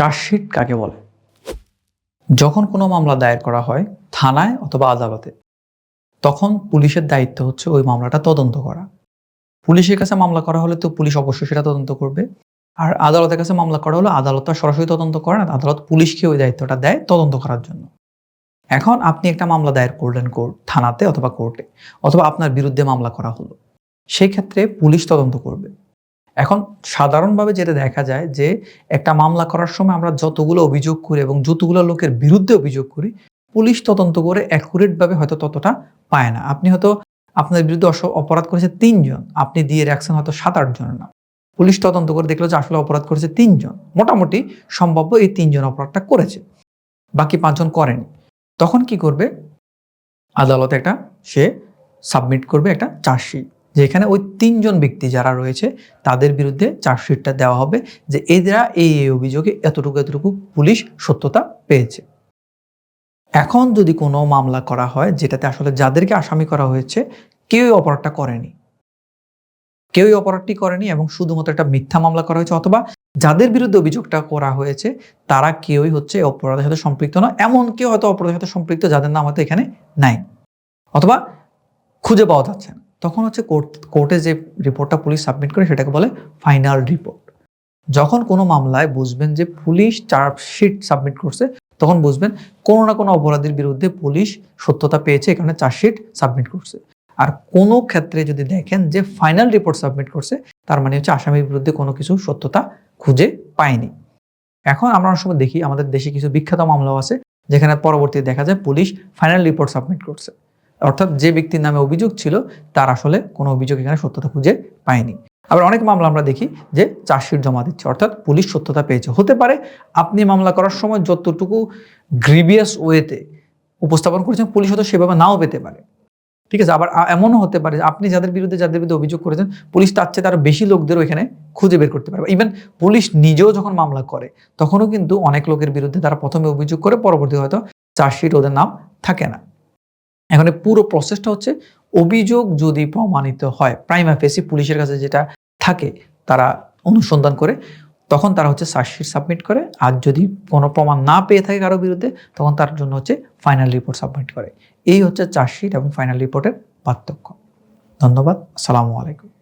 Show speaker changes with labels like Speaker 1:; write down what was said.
Speaker 1: Chargesheet কাকে বলে? যখন কোনো মামলা দায়ের করা হয় থানায় অথবা আদালতে, তখন পুলিশের দায়িত্ব হচ্ছে ওই মামলাটা তদন্ত করা। পুলিশের কাছে মামলা করা হলে তো পুলিশ অবশ্যই সেটা তদন্ত করবে। আর আদালতের কাছে মামলা করা হলে আদালত সরাসরি তদন্ত করে না, আদালত পুলিশকে ওই দায়িত্বটা দেয় তদন্ত করার জন্য। এখন আপনি একটা মামলা দায়ের করলেন কোর্ট, থানাতে অথবা কোর্টে, অথবা আপনার বিরুদ্ধে মামলা করা হলো, সেই ক্ষেত্রে পুলিশ তদন্ত করবে। এখন সাধারণভাবে যেটা দেখা যায় যে একটা মামলা করার সময় আমরা যতগুলো অভিযোগ করি এবং যতগুলো লোকের বিরুদ্ধে অভিযোগ করি, পুলিশ তদন্ত করে অ্যাকুরেটভাবে হয়তো ততটা পায় না। আপনি হয়তো আপনার বিরুদ্ধে অপরাধ করেছে তিনজন, আপনি দিয়ে রাখছেন হয়তো সাত আট জনের না পুলিশ তদন্ত করে দেখল যে আসলে অপরাধ করেছে তিনজন। মোটামুটি সম্ভাব্য এই তিনজন অপরাধটা করেছে, বাকি পাঁচজন করেনি। তখন কি করবে? আদালতে একটা সে সাবমিট করবে একটা চার্জশিট যেখানে ওই তিনজন ব্যক্তি যারা রয়েছে, তাদের বিরুদ্ধে চার্জশিটটা দেওয়া হবে যে এরা এই অভিযোগে এতটুকু এতটুকু পুলিশ সত্যতা পেয়েছে। এখন যদি কোনো মামলা করা হয়, যেটাতে আসলে যাদেরকে আসামি করা হয়েছে কেউই অপরাধটা করেনি। কেউই অপরাধটি করেনি এবং শুধুমাত্র একটা মিথ্যা মামলা করা হয়েছে, অথবা যাদের বিরুদ্ধে অভিযোগটা করা হয়েছে, তারা কেউই হচ্ছে অপরাধের সাথে সম্পৃক্ত না, এমন কেউ হয়তো অপরাধের সাথে সম্পৃক্ত যাদের নাম হয়তো এখানে নাই, অথবা খুঁজে পাওয়া যাচ্ছে না। তখন হচ্ছে কোর্ট, কোর্টে যে রিপোর্টটা পুলিশ সাবমিট করে সেটাকে বলে ফাইনাল রিপোর্ট। যখন কোনো মামলায় বুঝবেন যে পুলিশ চার্জশিট সাবমিট করছে, তখন বুঝবেন কোনো না কোনো অপরাধীর বিরুদ্ধে পুলিশ সত্যতা পেয়েছে, এখানে চার্জশিট সাবমিট করছে। আর কোনো ক্ষেত্রে যদি দেখেন যে ফাইনাল রিপোর্ট সাবমিট করছে, তার মানে হচ্ছে আসামির বিরুদ্ধে কোনো কিছু সত্যতা খুঁজে পায়নি। এখন আমরা অনেক সময় দেখি, আমাদের দেশে কিছু বিখ্যাত মামলাও আছে, যেখানে পরবর্তীতে দেখা যায় পুলিশ ফাইনাল রিপোর্ট সাবমিট করছে। অর্থাৎ যে ব্যক্তির নামে অভিযোগ ছিল, তার আসলে কোনো অভিযোগ এখানে সত্যতা খুঁজে পায়নি। আবার অনেক মামলা আমরা দেখি যে চার্জশিট জমা দিচ্ছে, অর্থাৎ পুলিশ সত্যতা পেয়েছে। হতে পারে আপনি মামলা করার সময় যতটুকু গ্রিভিয়াস ওয়েতে উপস্থাপন করেছেন, পুলিশ হয়তো সেভাবে নাও পেতে পারে। ঠিক আছে, আবার এমনও হতে পারে আপনি যাদের বিরুদ্ধে যাদের বিরুদ্ধে অভিযোগ করেছেন, পুলিশ তার চেয়ে তার বেশি লোকদেরও এখানে খুঁজে বের করতে পারবে ইভেন পুলিশ নিজেও যখন মামলা করে, তখনও কিন্তু অনেক লোকের বিরুদ্ধে তারা প্রথমে অভিযোগ করে পরবর্তী হয়তো চার্জশিট ওদের নাম থাকে না। এখন পুরো প্রসেসটা হচ্ছে অভিযোগ যদি প্রমাণিত হয় প্রাইমা ফেসি পুলিশের কাছে যেটা থাকে, তারা অনুসন্ধান করে, তখন তারা হচ্ছে চার্জশিট সাবমিট করে। আর যদি কোনো প্রমাণ না পেয়ে থাকে কারও বিরুদ্ধে, তখন তার জন্য হচ্ছে ফাইনাল রিপোর্ট সাবমিট করে। এই হচ্ছে চার্জশিট এবং ফাইনাল রিপোর্টের পার্থক্য। ধন্যবাদ, আসসালামু আলাইকুম।